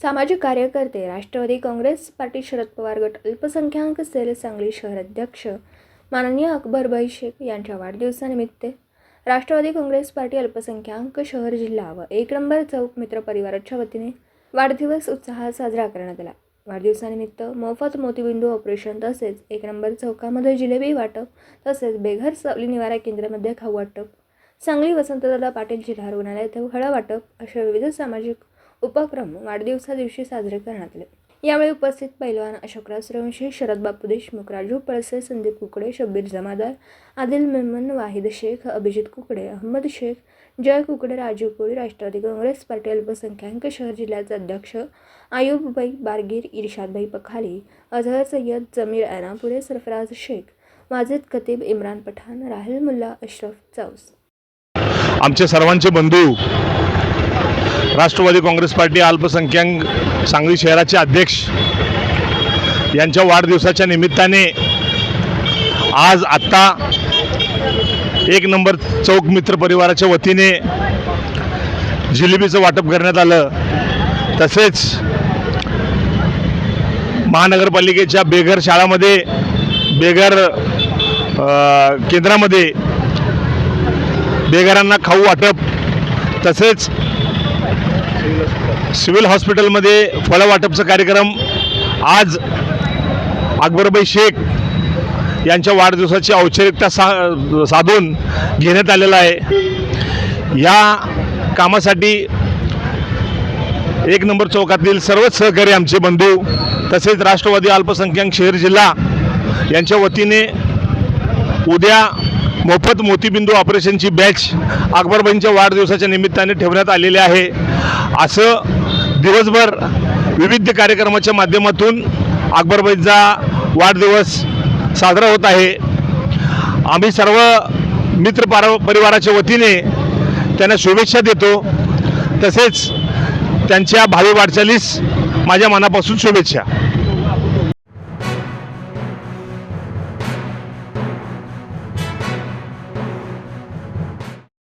सामाजिक कार्यकर्ते राष्ट्रवादी काँग्रेस पार्टी शरद पवार गट अल्पसंख्याक सेल सांगली शहर अध्यक्ष माननीय अकबरबाई शेख यांच्या वाढदिवसानिमित्त राष्ट्रवादी काँग्रेस पार्टी अल्पसंख्याक शहर जिल्हा व एक नंबर चौक मित्र परिवाराच्या वतीने वाढदिवस उत्साहात साजरा करण्यात आला. वाढदिवसानिमित्त मोफत मोतीबिंदू ऑपरेशन तसेच एक नंबर चौकामध्ये जिलेबी वाटप तसेच बेघर सावली निवारा केंद्रामध्ये खाऊ वाटप सांगली वसंतदादा पाटील जिल्हा रुग्णालयात फळं वाटप अशा विविध सामाजिक उपक्रम वाढदिवसा दिवशी साजरे करण्यात आले. यावेळी उपस्थित पैलवान अशोकराव सूर्यवंशी शरद बापू देशमुख राजू पळसे संदीप कुकडे शब्बीर जमादार आदिल मेमन वाहिद शेख अभिजित कुकडे अहमद शेख जय कुकडे राजीव कोळी राष्ट्रवादी काँग्रेस पार्टी अल्पसंख्याक शहर जिल्ह्याचे अध्यक्ष आयुबबाई बारगीर इर्शादभाई पखाली अझहर सय्यद जमीर ऐनापुरे सरफराज शेख वाजिद खतीब इम्रान पठाण राहिल मुल्ला अशरफ चौस. आमचे सर्वांचे बंधू राष्ट्रवादी काँग्रेस पार्टी अल्पसंख्याक सांगली शहराचे अध्यक्ष यांच्या वाढदिवसाच्या निमित्ताने आज आत्ता एक नंबर चौक मित्र परिवाराच्या वतीने जिलेबीचं वाटप करण्यात आलं. तसेच महानगरपालिकेच्या बेघर शाळामध्ये बेघर केंद्रामध्ये बेघरांना खाऊ वाटप तसेच सिव्हिल हॉस्पिटलमध्ये फळं वाटपचा कार्यक्रम आज अकबरबाई शेख यांच्या वाढदिवसाची औपचारिकता सा साधून घेण्यात आलेला आहे. या कामासाठी एक नंबर चौकातील सर्वच सहकारी आमचे बंधू तसेच राष्ट्रवादी अल्पसंख्याक शहर जिल्हा यांच्या वतीने उद्या मोफत मोतीबिंदू ऑपरेशनची बॅच अकबरबाईंच्या वाढदिवसाच्या निमित्ताने ठेवण्यात आलेली आहे. असं दिवसभर विविध कार्यक्रमाच्या माध्यमातून अकबरबाईंचा वाढदिवस साजरा होत आहे. आम्ही सर्व मित्र पार परिवाराच्या वतीने त्यांना शुभेच्छा देतो. तसेच त्यांच्या भावी वाटचालीस माझ्या मनापासून शुभेच्छा.